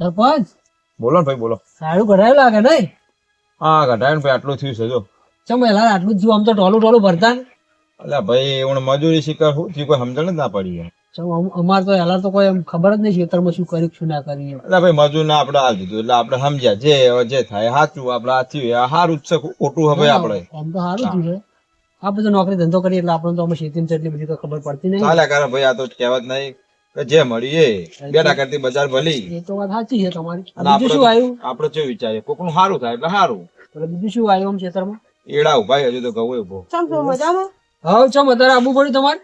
સરપંચ? બોલો ને ભાઈ બોલો. સારું કઢાયું લાગે નહીં? હા ને ભાઈ આટલું થયું છે જો. ચમ એલા આટલું જ થયું આમ તો ટોલું ટોલું ભરતા ને. અલ્યા ભાઈ હું મજૂરી શીખર હું થયું? કોઈ સમજણ જ ના પડી યાર. ચમ અમાર તો એલા તો કોઈ એમ ખબર જ નહીં ખેતરમાં શું કર્યું શું ના કર્યું. અલ્યા ભાઈ મજૂર ના આપણે આ દીધું એટલે આપણે સમજ્યા જે જે થાય સાચું આપણે આ સારું જ છે ખોટું હવે આપણે. આમ તો સારું થયું છે. આ બધો નોકરી ધંધો કરીએ એટલે આપણને તો અમે ખેતી એટલી બધી ખબર પડતી નહીં. ચાલ્યા કરે ભાઈ આ તો કહેવત નહીં. જે મળીએ બેડા કરતી બજાર ભલી. એ તો વાત સાચી છે તમારી. બીજું શું આવ્યું? આપણે કેવું વિચારીએ કોકનું સારું થાય એટલે સારું. એટલે બીજું શું આવ્યું આમ ખેતરમાં એડા ઊભા હજુ તો ઘઉં ઊભો. ચમ મજામાં? હા ચમ અત્યારે આબુ પડ્યું તમારે?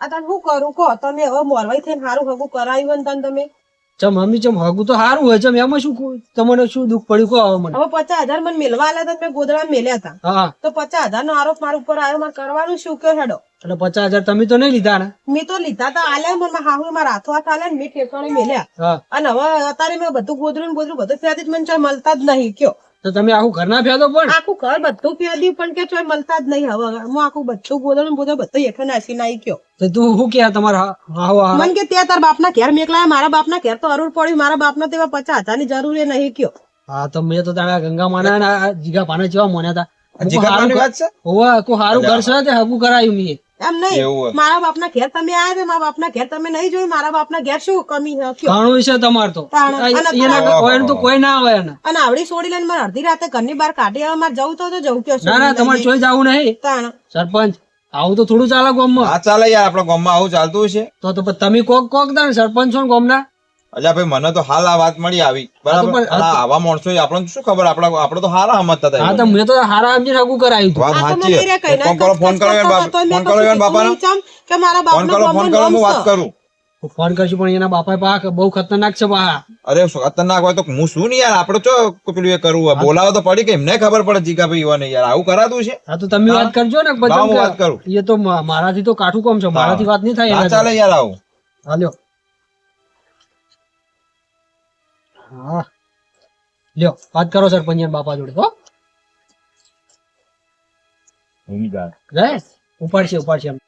આ તને શું કરું? કહો તમે હવે મોરવાઈ થઈને સારું હગું કરાયું ને તને તમે? ચમ મમ્મી ચમ હગું તો સારું હોય ચમ એમાં શું કો- તમને શું દુઃખ પડ્યું? કહો હવે મને. હવે પચાસ હજાર મને મેળવા આવ્યા હતા મેં ગોદડા મેલ્યા હતા તો પચાસ હજાર નો આરોપ મારા ઉપર આવ્યો મારે કરવાનું શું? કે હેડો. એટલે પચાસ હજાર તમે તો નહીં લીધા ને? મેં તો લીધા તા. આલ્યા મને હાહુ મારા હાથો હાથ આલ્યા ને મેં ઠેકાણે મેલ્યા. અને હવે અત્યારે મેં બધું ગોદરું ને ગોદરું બધું ફ્યાદી મને ચોય મળતા જ નહીં કયો. તો તમે આખું ઘરના ફેદો પણ? આખું ઘર બધું ફેદ્યું પણ કે ચોય મળતા જ નહીં. હવે હું આખું બધું ગોદરું ને ગોદરું બધું હેઠળ નાસી નાઈ કયો. તો તું શું કે તમારા હાહુ હા મને કે ત્યાં તાર બાપના ઘેર મેકલાય મારા બાપના ઘેર તો અરુર પડ્યું. મારા બાપના તેવા પચાસ હજારની જરૂર એ નહીં કયો. હા તો મેં તો તારા ગંગા માના જીગા પાના જેવા મોન્યા હતા આ જીગાની વાત છે? હોવા કોઈ સારું ઘર છે તે હગું કરાયું મેં. એમ નહીં. હોય. મારા બાપના ઘેર તમે આવ્યા છે મારા બાપના ઘેર તમે નહીં જોયું મારા બાપના ઘેર શું કમી છે કયો? છે તમાર તો. અને કોઈ તો કોઈ ના આવે અને આવડી છોડી લઈને મારે અડધી રાતે ઘરની બહાર કાઢી આવે મારે જવું તો તો જવું કયો ના ના તમારે ચોઈ જવું નહીં. તાણ. સરપંચ આવું તો થોડું ચાલે ગામમાં. હા ચાલે યાર આપણા ગામમાં આવું ચાલતું છે તો તો તમે કોક કોક તા સરપંચ છો ને ગામના? અલ્યા ભાઈ મને તો હાલ આ વાત મળી આવી. બરાબર? આવા માણસો આપણને શું ખબર? આપણા આપણે તો હારા સમજતા હતા હા તો મેં તો હારા સમજી હગું કરાયું વાત સાચી ફોન કરો? ફોન કરો ફોન કરો એન બાપાને. કે મારા ફોન કરો ફોન કરો હું વાત કરું. ફોન કરશું પણ એના બાપા પાક બહુ ખતરનાક છે બા. અરે ખતરનાક હોય તો હું શું નહીં યાર? આપણે ચો પેલું એ કરવું હોય. બોલાવો તો પડી કે એમને ખબર પડે જીગા ભાઈ ઈવાને યાર. આવું કરાતું છે? હા તો તમે વાત કરજો ને પછી વાત કરું. એ તો મારાથી તો કાઠું કોમ છે. મારાથી વાત નહીં થાય ચાલે યાર આવું. હાલ્યો. હા. લ્યો વાત કરો સરપંચ અને બાપા જોડે હો. ઉપાડશે ઉપાડશે એમ.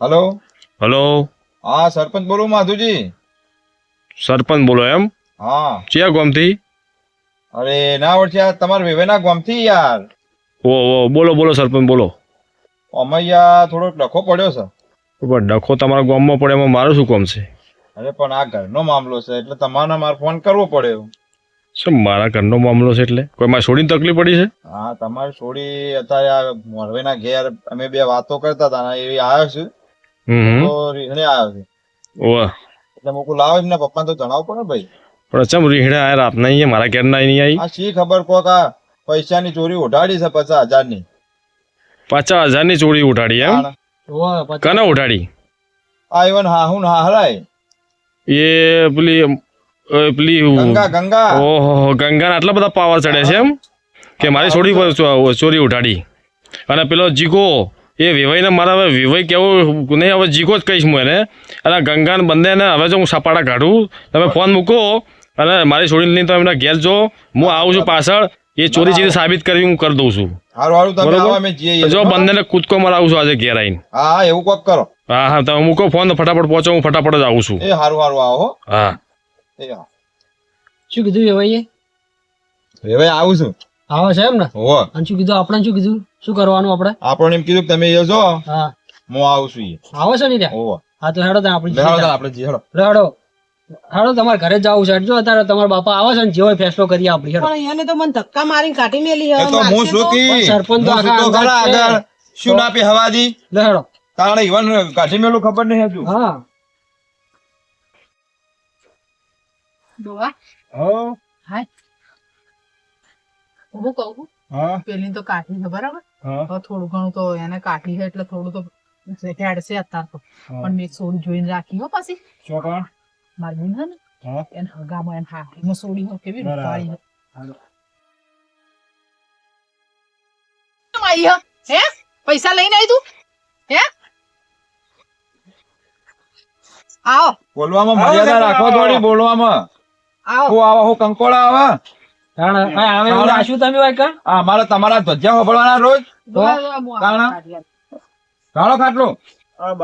હલો? હલો. હા સરપંચ બોલો માધુજી. સરપંચ બોલો એમ? હા. ચિયા ગામથી? અરે ના વર્ષે આ તમારા વેવેના ગામથી યાર. ઓ ઓ બોલો બોલો સરપંચ બોલો. અમે યાર થોડોક ડખો પડ્યો છે. પણ ડખો તમારા ગામમાં પડે એમાં મારું શું કામ છે? અરે પણ આ ઘરનો મામલો છે એટલે તમારે મારે ફોન કરવો પડ્યો શું મારા ઘરનો મામલો છે એટલે? કોઈ મારે છોડીને તકલીફ પડી છે? હા તમારી છોડી અત્યારે આ મોરવેના ઘેર અમે બે વાતો કરતા હતા ને એવી આવ્યો છે. તો રીહણે આવ્યો છે. ઓવા એટલે મૂકું લાવો એમના પપ્પાને તો જણાવો પડે ભાઈ. પણ ચમ રીહણે આયા રાતના અહીંયા? મારા ઘેર ના નહીં આવી આ શી ખબર કોક આ પૈસાની ચોરી ઉઠાડી છે પચાસ હજારની? પચાસ હજારની ચોરી ઉઠાડી એમ? કને ઉઠાડી? આ ઇવન હાહુન હાહરાય. એ પેલી પેલી ઓહો ગંગાના આટલા બધા પાવર ચડે છે એમ? કે મારી છોડી ચોરી ઉઠાડી. અને પેલો જીગો એ વિવાઈને મારા હવે વિવાઈ કેવું નહીં હવે જીગો જ કહીશ હું એને. અને ગંગાને બંનેને હવે જો હું સપાટા કાઢું તમે ફોન મૂકો અને મારી છોડીને લઈને તમે એમના ઘેર જો. હું આવું છું પાછળ. એ ચોરી ચીરી સાબિત કરવી હું કરી દઉં છું. હારું હારું તમે આવો અમે જઈએ જો બંનેને કૂદકો મરાવું છું આજે ઘેર આવીને. હા હા એવું કોક કરો. હા હા તમે મૂકો ફોન તો ફટાફટ પહોંચો હું ફટાફટ જ આવું છું. એ હારું હારું આવો હા. એ શું કીધું વેવાઈએ? હવે આવું છું. આવે છે એમ ને? હો અને શું કીધું? આપણે શું કીધું? શું કરવાનું આપણે? આપણને એમ કીધું કે તમે એ જો હા. હું આવું છું. આવે છે ને ત્યાં. હા તો હેડો ત્યાં આપણે બેહાડો આપણે હેડો. હેડો. હેડો તમારે ઘરે જવું છે. જો અત્યારે તમારા બાપા આવે છે ને જેવો ફેસલો કરી આપડી પણ એને તો મને ધક્કા મારીને કાઢી મેલી હવે તો હું શું કી? સરપંચ તો છે. આગળ? શું ના પી હવાજી? લે તાણે ઈવન કાઢી મેલું ખબર નહીં હજુ. હા. ડોહા, હા. હું કહું છું, હા. પેલી તો કાઢી છે બરાબર? હા. તો થોડું ઘણું તો એને કાઢી છે એટલે થોડું તો હેડશે અત્યાર તો. પણ મેં સોન જોઈને રાખી હો પાછી. છોકરા મારી બહેન છે ને હા એને હગામાં એને હાથીમાં સોડી હો કેવી બરાબર. રૂપાળી છે. હાલો. હે? હે પૈસા લઈને આવી તું હે આવો બોલવામાં મર્યાદા રાખો થોડી બોલવામાં આવો હું આવા હું કંકોળા આવા હોય અમારા તમારા ધ્વજા હોબળવાના રોજ હું. કાણા? ખાટલો આવો,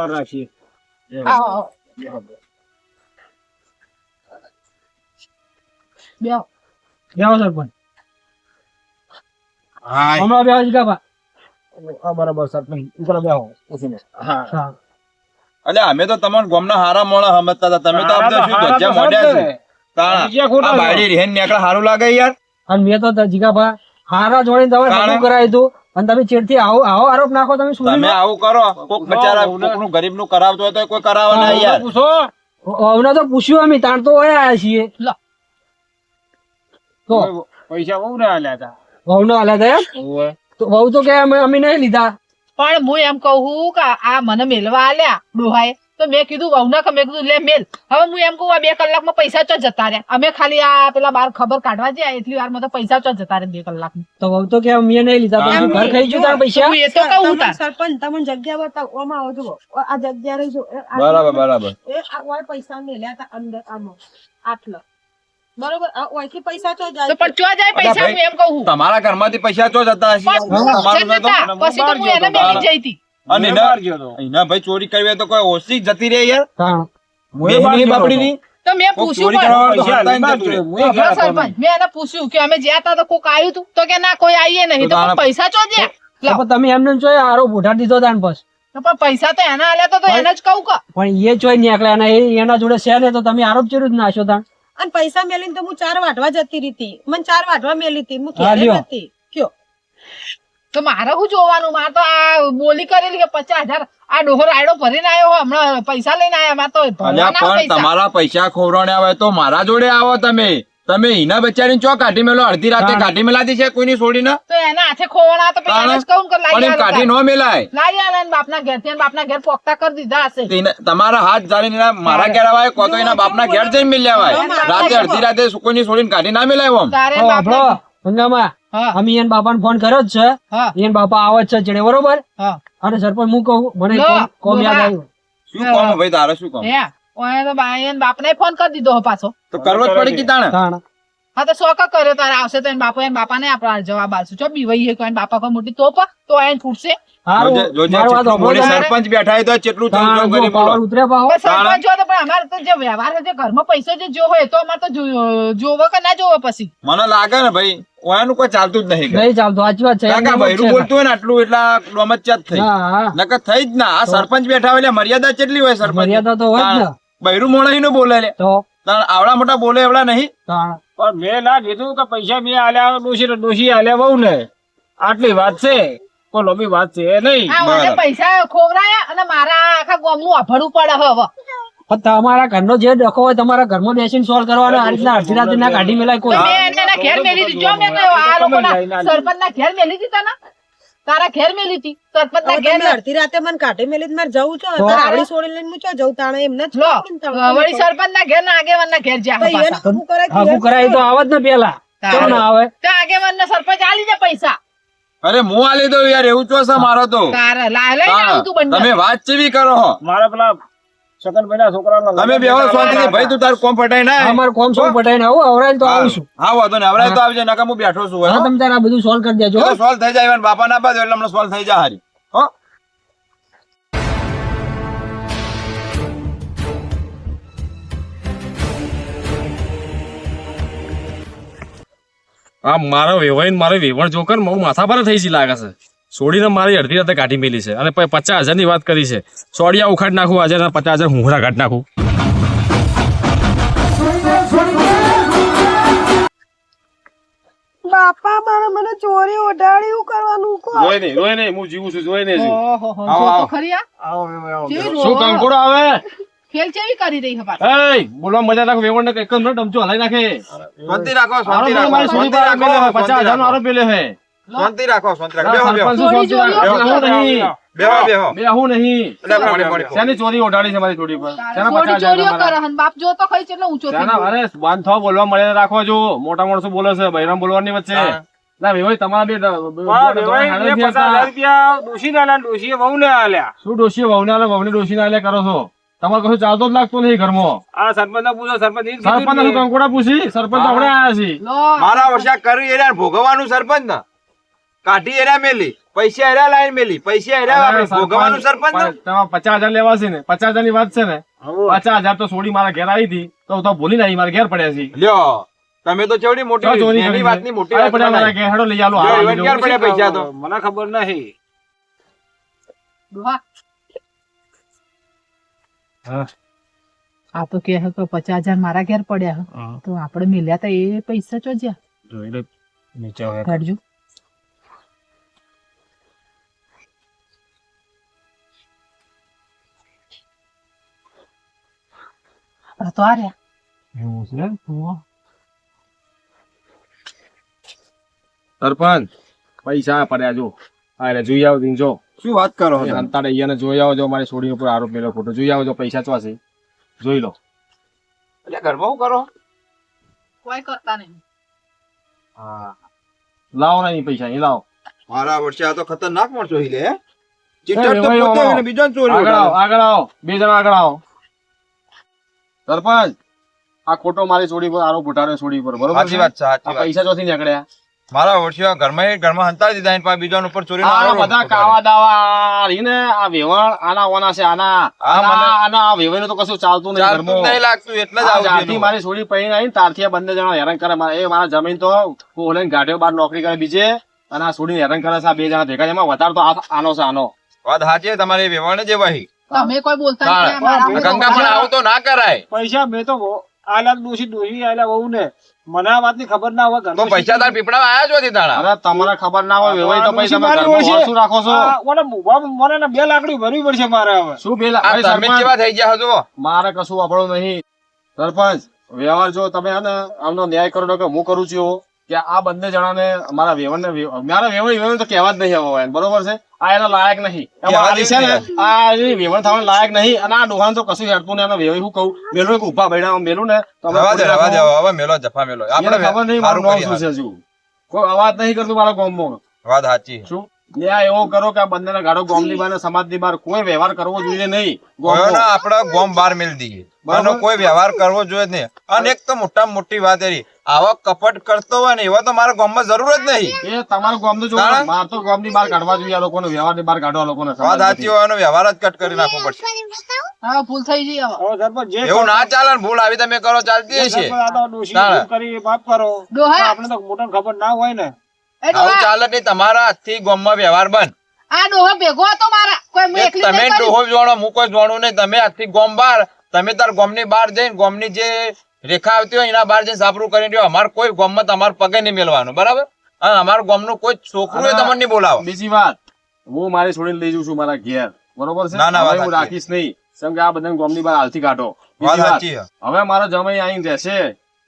આવો. બેહો. બેહો સરપંચ હાય. હમણાં બેહો જીગાભા બરાબર સરપંચ ઉપર બેહો ઉઠીને. હા. હા. અમે તો તમને ગોમના હારા મોણા સમજતા હતા. તમે તો આપણે શું ધોતિયા મોઢ્યા છે? તાણા. આ બાયડી રેહન નીકળે હારું લાગે યાર? અને મેં તો જીગાભા હારા જોડીને તમે. હગું કરાવી દીધું અને તમે ચેડથી આવો આવો આરોપ નાખો તમે શું તમે આવું કરો. કોક બચારા કોકનું ગરીબનું કરાવતો હોય તો કોઈ કરાવે ના યાર. પૂછો અમને તો પૂછ્યું અમે તાણ તો ઓય આયા છીએ. લો. તો પૈસા બહુ ના આલ્યા હતા વહુ ના હાલ્યા હતા એમ? તો વહુ તો કે અમે અમે નહીં લીધા. પણ હું એમ કહું કે આ મને મેલવા આલ્યા ડોહાએ. તો મેં કીધું વહુના કે મેં કીધું લે મેલ. હવે હું એમ કહું આ બે કલાકમાં પૈસા ચો જતા રહ્યા? અમે ખાલી આ પેલા બાર ખબર કાઢવા જયા એટલી વાર તો પૈસા ચો જતા રહ્યા બે કલાક તો વહુ તો કે અમે નહીં લીધા. પણ ઘર ખાઈ જતા પૈસા? એ તો કહું તા સરપંચ તમને જગ્યા બતાવો ઓમાં આવો જુઓ. આ જગ્યા રહી જો. બરાબર બરાબર. એ આ પૈસા મેલ્યા હતા અંદર આમાં આટલા. બરોબર. ઓયથી પૈસા તો જાય પણ ચો જાય પૈસા? હું એમ કહું તમારા ઘરમાંથી પૈસા ચો જતા હશે? પણ તમારું જતા. નહોતું? હતા. પછી તો હું એને મેલી જઈ હતી અને એના બહાર ગયો તો. એના ભાઈ ચોરી કરવી તો કોઈ ઓછી જતી રહે યાર. બાપડી ની તો મેં પૂછ્યું પણ મેં એને પૂછ્યું કે અમે જ્યાં હતા તો કોક આવ્યું હતું તો કે ના કોઈ આવીએ નહીં. તો પૈસા ચો જ્યાં તમે એમને જો આરો ભૂઠા દીધો તાન બસ. પણ પૈસા તો એના આલ્યા તો તો એને જ કહું કે. પણ એ જોઈ નીકળ્યા એના જોડે છે ને તો તમે આરોપ ચેરું જ નાશો તાણ અને પૈસા મેલીને તો હું ચાર વાઢવા જતી રીતી. મને ચાર વાટવા મેલી હતી. હું ક્યારે નથી કયો? તો મારે શું જોવાનું? મારે તો આ બોલી કરેલી કે પચાસ હજાર આ ડોહો રાયડો ભરીને આવ્યો હમણાં પૈસા લઈને આવ્યા મારે તો તમારા પૈસા ખોવરાણ્યા હોય તો મારા જોડે આવો તમે. તમે હિના બચારી ચો કાઢી મેલો? અડધી રાતે. કાઢી મેલાતી છે કોઈની છોડીને? તો એના હાથે ખોવાના તો પછી જ કહું કે લાઈ એમ કાઢી નો મેલાય. લાઈ આલે ને બાપના ઘેરથી બાપના ઘેર પોખતા કરી દીધા હશે. તમારા હાથ જાળીને મારા ઘેર આવાય કો તો એના બાપના ઘેર જઈને મિલ્યા હોય રાતે અડધી રાતે કોઈની છોડીને કાઢી ના મેલાય ઓમ તારે તો બાપના હંગામા હા. અમે એને બાપાને ફોન કર્યો જ છે. એન બાપા આવે છે ચડે બરોબર? હા. અને સરપંચ હું કહું મને કોમ- યાદ આવ્યું. શું કોમ ભાઈ તારે શું કોમ? હે ઓય તો બાઈ બાપને ફોન કરી દીધો હો પાછો. તો કરવો જ પડે કે તાણે? હા તો શોખ કર્યો તારે આવશે તો એને બાપો એને બાપાને આપણા જવાબ આલશું ચો બીવાઈ હે કોઈ બાપા કોઈ મોટી? તોપ તો એને ફૂટશે. સરપંચ બેઠા તો કેટલું ચમ જો કરી બોલો. ઉતરે પાહો. સરપંચ હોય તો પણ અમારે તો જે વ્યવહાર છે ઘરમાં પૈસો જે જો હોય તો અમારે તો જોવો કે ના જોવો પછી? મને લાગે ને ભાઈ ઓયાનું કોઈ ચાલતું જ નહીં નહીં ચાલતું. સાચી વાત છે. કાકા જ બોલતું હોય ને આટલું એટલા ડોમચ્યાત જ થઈ. નકર થઈ જ ના. આ સરપંચ બેઠા હોય એટલે મર્યાદા કેટલી હોય સરપંચ મર્યાદા તો હોય જ ને. બૈરું મોણા નું બોલે લે. તો? આવડા મોટા બોલે એવડા નહીં. પણ મેં ના કીધું કે પૈસા મેં આલ્યા ડોશી ડોશી આલ્યા બહુ ને આટલી વાત છે. કોઈ લોબી વાત છે નહીં. પૈસા ખોવરાયા અને મારા આખા ગામનું અભડવું પડે હવે પણ તમારા ઘરનો જે ડખો હોય તમારા ઘરમાં બેસીને સોલ્વ કરવાનો આ રીતના અડધી રાતે ના કાઢી મેલાય કોઈ. ઘેર મેલી દીધી. મેં આ લોકોના સરપંચના ઘેર મેલી દીધી તને તારા ઘેર મેલી હતી સરપંચના હવે ઘેર અડધી રાતે મને કાઢી મેલી મારે જવું છો તારા આવડી છોડી લઈને મૂચો જવું તાણે એમ જ ને તાણે. વળી સરપંચના ઘેર ના ઘેર જ્યાં તો એને પાછા હગું કરાય કે કરાય તો આવત ને પેલા. કેમ ના આવે? ત્યાં આગેવાનના સરપંચ આલી દે પૈસા. અરે હું આલી દઉં યાર એવું છો છે મારો તો? તારે લા લઈને આવું તું બંને. તમે વાત ચેવી કરો હો. મારા પેલા સગનભાઈ ના છોકરાના તમે બેહો શાંતિથી ભાઈ તું તાર કોમ પટાઈ ના. અમારે કોમ સો પટાઈ ના આવું આવરાઈને તો આવું છું હા વાંધો નહીં હવે તો આવજે નકા હું બેઠો છું હા. તમે તાર આ બધું સોલ્વ કરી દેજો સોલ્વ થઈ જાય બાપા ના બાદ એટલે હમણાં સોલ્વ થઈ જાય હારી. હો? આ મારો વેવાઈ ને મારે વેવણ જોકર બહુ માથા પર થઈ જી લાગે છે. છોડીને મારી અડધી રાતે કાઢી મેલી છે. અને પછી પચાસ હજારની વાત કરી છે. સોડિયા ઉખાડ નાખું આજે અને પચાસ હજાર હુંહરા કાઢ નાખું. બાપા મારે મને ચોરી ઓઢાડી કરવાનું કો રોય નહીં રોય નહીં હું જીવું છું જોઈ નહીં ઓહો આવો, આવો. ખરી આવો, આવો, આવો. કેવી શું રોહો. આવે? ખેલ કેવી કરી રહી છે એય બોલવા મજા રાખો વેવણ ને એક જ ડમચો હલાઈ નાખે. શાંતિ રાખો શાંતિ રાખો શાંતિ રાખો પચાસ હજાર નો આરોપ પેલે હે શાંતિ રાખો શાંતિ રાખો. બેહો બેહો. બેહો બેહો. બેહો બેહું. નહીં. એટલે પાણી પાણી શેની ચોરી ઓઢાડી છે મારી ચોરી પર. શેના ચોરી પચાસ હજાર ચોરીઓ તમારા? કરે હન બાપ જો તો ખઈ કેટલો ઊંચો થઈ શેના? અરે બાંધો બોલવા મળે રાખો જો. મોટા માણસો બોલે છે બૈરામ બોલવાની વચ્ચે. ના વેવાઈ તમારા બે વેવાઈ ને પચાસ હજાર રૂપિયા ડોશીને આલ્યા, આલ્યા. શું ડોશી વહુને આલે વહુની ડોશીને આલ્યા કરો છો. તમારે કશું ચાલતો જ લાગતો નહીં ઘરમાં. આ પૂછો, સરપંચ કીધું સરપંચ ને. કંકોડા પૂછી? સરપંચ તો હમણાં આયા છે. લો. મારા વર્ષા કરી ભોગવવાનું સરપંચ ના કાઢી એરા મેલી પૈસા એરા લાઈન મેલી પૈસા એરા આપણે. ભોગવવાનું સરપંચ તમારે પચાસ હજાર લેવા છે ને પચાસ હજારની વાત છે ને પચાસ હજાર તો છોડી મારા ઘેર આવી હતી તો તો ભૂલી નહીં મારા ઘેર પડ્યા છે લ્યો તમે તો ચેવડી મોટી કરી વાતની મોટી વાત પડ્યા મારા ઘેર, હેડો લઈ આલો, આ દઉં. પડ્યા પૈસા તો? મને ખબર નહીં હા. આ તો કે હે તો પચાસ હજાર મારા ઘેર પડ્યા. તો આપણે મિલ્યા તા એ પૈસા ચોજ્યા જોઈ લે નીચે હવે. કાઢજો આ તો આ રહ્યા એવું છે સરપંચ પૈસા પડ્યા જો. અરે જોઈ આવો જો. શું વાત કરો છો? અંતાડે અહીંયાને જોઈ આવો જો મારી છોડી ઉપર આરોપ મેલો ખોટો. જોઈ આવો જો પૈસા ચોસે જોઈ લો. એટલે શું કરો? કોઈ કરતા નહીં. હા. લાવો ને અહીં પૈસા અહીં લાવો. મારા વર્ષે આ તો ખતરનાક મળશો એ, ચીટર તો પોતે બીજાને ચોરી આગળ આવો. આગળ આવો. બે જણા આગળ આવો. સરપંચ આ ખોટો મારી છોડી પર આરોપ ઉઠાડ્યો છોડી પર બરોબર સાચી વાત સાચી વાત. પૈસા ચોથી નીકળ્યા. મારા વર્ષે ઘરમાં એ ઘરમાં હંતાડી દીધા એની બીજા ઉપર ચોરી આ બધા કાવા દાવા રીને આ વેવણ આના ઓના છે આના આના આ વેવાઈનું તો કશું ચાલતું નહીં ઘરમાં. નહીં લાગતું એટલે જ આવું. મારી છોડી પૈણી આવીને તારથી આ બંને જણા હેરાન કરે. મારે એ મારા જમીન તો હું લઈને ગાંઠ્યો બાર નોકરી કરે બીજે અને આ છોડીને હેરાન કરે છે આ બે જણા ભેગા. એમાં વધારે તો આનો છે આનો. વાત સાચી તમારી વેવાણ જ એવા હી. તમે કોઈ બોલતા તાળ. નહીં મારા આ ગંગા પણ આવું તો ના કરાય. પૈસા મેં તો આલા દોષી દોષી આલા વહુ ને મને આ વાતની ખબર ના હોય તો પૈસા તાર પીપળા આયા છો તાણા? અરે તમારે ખબર ના હોય તો મારી શું રાખો છો. આ ઓલા મને ને બે લાકડી ભરવી પડશે મારે હવે. શું બે તમે કેવા થઈ ગયા છો મારે કશું વાપરો નહીં. સરપંચ વ્યવહાર જો તમે આમનો ન્યાય કરો કે હું કરું છું કે આ બંને જણાને અમારા વેવણને મારા વેવણ વેવણ તો કહેવા જ નહીં હવે બરોબર છે? આ એના લાયક નહીં. એમાં આ છે ને આ વેવણ થવાના લાયક નહીં અને આ ડોહાન તો કશું હેડતું નહીં એના વેવાઈ શું કહું મેલું એક ઊભા ભૈડા મેલું ને. હવે મેલો જફા મેલો. આપણે ખબર નહીં મારું નામ શું છે હજુ કોઈ અવાજ નહીં કરતું મારા ગામમાં. વાત સાચી. શું? ન્યાય એવો કરો કે આ બંનેના ગાડો ગામની બહાર ને સમાજની બહાર કોઈ વ્યવહાર કરવો જોઈએ નહીં. આપણે ગોમ બાર મેળ દઈએ કોઈ વ્યવહાર કરવો જોઈએ નહીં. અને એક તો મોટા મોટી વાત એરી આવા કપટ કરતો હોય ને એવા તો મારા ગામમાં જરૂર જ નહીં. એ તમારું ગામ તો જો માર તો ગામની બહાર કાઢવા જોઈએ આ લોકોને વ્યવહારની બહાર કાઢવા લોકોને વાત સાચી હોય વ્યવહાર જ કટ કરી નાખવો પડશે. હા ભૂલ થઈ ગઈ હવે. હવે સરપંચ જે એવું ના ચાલે ને ભૂલ આવી તમે કરો ચાલતી હશે. કરી માફ કરો. આપણે તો મોટા ખબર ના હોય ને. આવું ચાલે નહીં તમારા હાથથી ગામમાં વ્યવહાર બંધ. આ ડોહો ભેગો હતો મારા. કોઈ મેં એકલી તમે. ડોહો જોણો હું કોઈ જોણું નહીં તમે આજથી ગોમ બાર તમે તાર ગોમની બહાર જઈને ગોમની જે રેખા આવતી હોય એના બહાર જઈને સાપરું કરી રહ્યો. અમારે કોઈ ગામમાં તમારે પગે નહીં મેળવાનું બરાબર? અને અમારા ગોમનું કોઈ છોકરું તમને નહીં બોલાવો. બીજી વાત હું મારી છોડીને લઈ જઉં છું મારા ઘેર. બરોબર છે? ના, ના, હું રાખીશ નહીં. કેમ કે આ બધા બહાર હાલથી કાઢો. હવે મારો જમાઈ આઈને રહેશે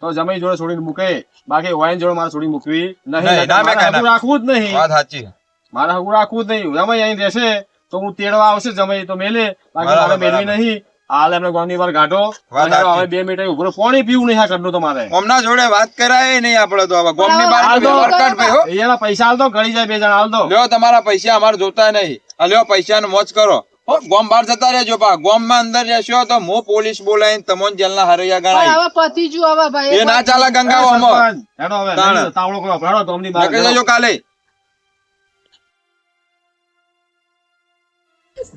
તો જમાઈ જોડે છોડીને મૂકે. બાકી વાઈન જોડે મારે છોડી મૂકવી નહીં. રાખવું જ નહીં. વાત સાચી મારે હગું રાખવું જ નહીં. જમાઈ અહીં રહેશે તો હું તેડવા આવશે જમાઈ તો મેલે. બાકી મારે મેળવી નહીં. હાલ એમને ગામની બહાર કાઢો. હવે બે મિનિટ અહીં ઊભો પીવું નહીં આ તમારે. ગોમના જોડે વાત કરાય નહીં આપડે તો હવે. ગોમની બહાર હાલ તો વ્યવહાર કર ભાઈ એના પૈસા હાલ તો ગળી જાય બે જણા હાલ તો. લ્યો તમારા પૈસા અમારે જોતા નહીં. લ્યો પૈસા મોજ કરો. ગોમ બહાર જતા રહેજો પા ગોમમાં અંદર રહેશો તો મો પોલીસ બોલાવીને તમને જેલના હરૈયા પણ ગણાય. હવે પતિ જો હવે ભાઈ. એ ના ચાલે ગંગા હવે. કરો, ગામની બહાર, કાલે.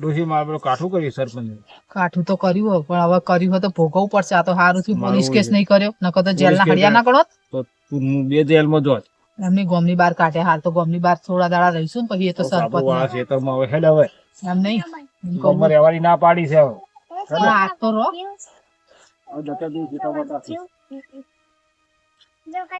ડોશી મારે પેલું કાઠું કર્યું સરપંચ? કાઠું તો કર્યું હોય, પણ હવે કર્યું હોય તો ભોગવવું પડશે. આ તો સારું થયું. પોલીસ કેસ નહીં કર્યો? નકર તો જેલ જેલના હડિયા ના કરો તો તું બે જેલમાં જોત એમની ગોમની બાર કાઢે. હાલ તો ગોમની બાર થોડા દાડા રહીશું ને પછી એ તો સરપંચ વાળા ખેતરમાં હવે હેડ હવે. એમ નહીં. એમ કહું. ના પાડી છે હવે. આ તો રો. જતા દઉં જીતા.